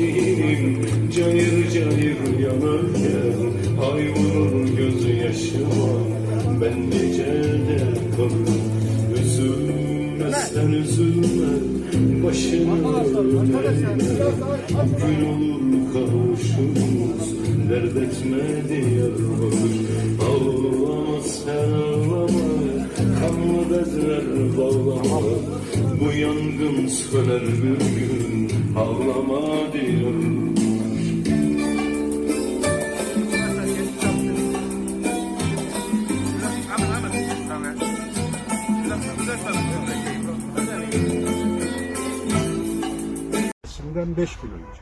gençliğim cayır cayır yanarken Ay vurur gözü yaşıma ben gecede kalırım Üzülme sen üzülme başını eğme Gün olur kavuşuruz dert etme diyarbaşır Ağlama bezler bağlama Bu yangın söner bir gün ağlama diyorum Şimdiden 5 gün önce.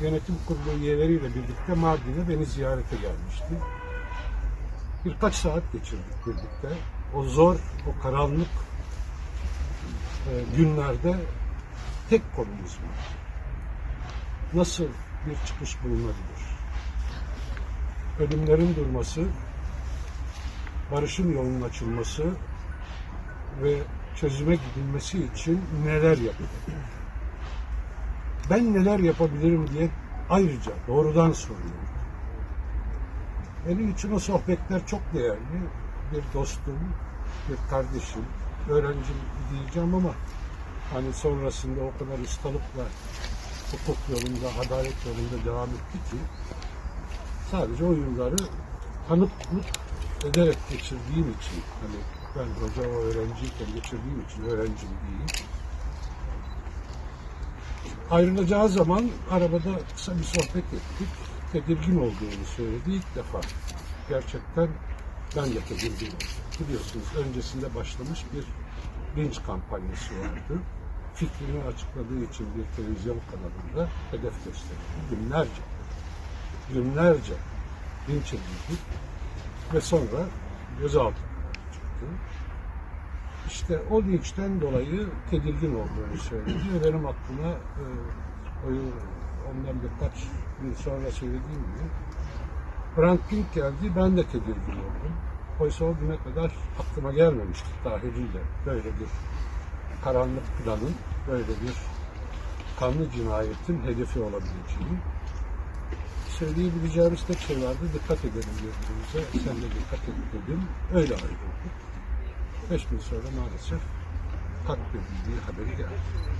Yönetim kurulu üyeleriyle birlikte Mardin'e beni ziyarete gelmişti. Birkaç saat geçirdik birlikte. O zor, o karanlık e, günlerde tek konumuz var. Nasıl bir çıkış bulunabilir? Ölümlerin durması, barışın yolunun açılması ve çözüme gidilmesi için neler yapılır? ben neler yapabilirim diye ayrıca doğrudan soruyorum. Benim için o sohbetler çok değerli. Bir dostum, bir kardeşim, öğrencim diyeceğim ama hani sonrasında o kadar ustalıkla hukuk yolunda, adalet yolunda devam etti ki sadece o yılları tanıklık ederek geçirdiğim için hani ben hoca o öğrenciyken geçirdiğim için öğrencim değil. Ayrılacağı zaman arabada kısa bir sohbet ettik. Tedirgin olduğunu söyledi ilk defa. Gerçekten ben oldum. Biliyorsunuz öncesinde başlamış bir linç kampanyası vardı. Fikrini açıkladığı için bir televizyon kanalında hedef gösterildi. Günlerce, günlerce linç edildi ve sonra gözaltına çıktı. İşte o linçten dolayı tedirgin olduğunu söyledi benim aklıma e, ondan birkaç gün sonra söylediğim gibi Frank King geldi, ben de tedirgin oldum. Oysa o güne kadar aklıma gelmemişti Tahir'iyle böyle bir karanlık planın, böyle bir kanlı cinayetin hedefi olabileceğini. Söyleyebileceğimiz tek şey vardı, dikkat edelim birbirimize, sen de dikkat et dedim, öyle ayrıldık. Beş gün sonra maalesef katledildiği haberi geldi.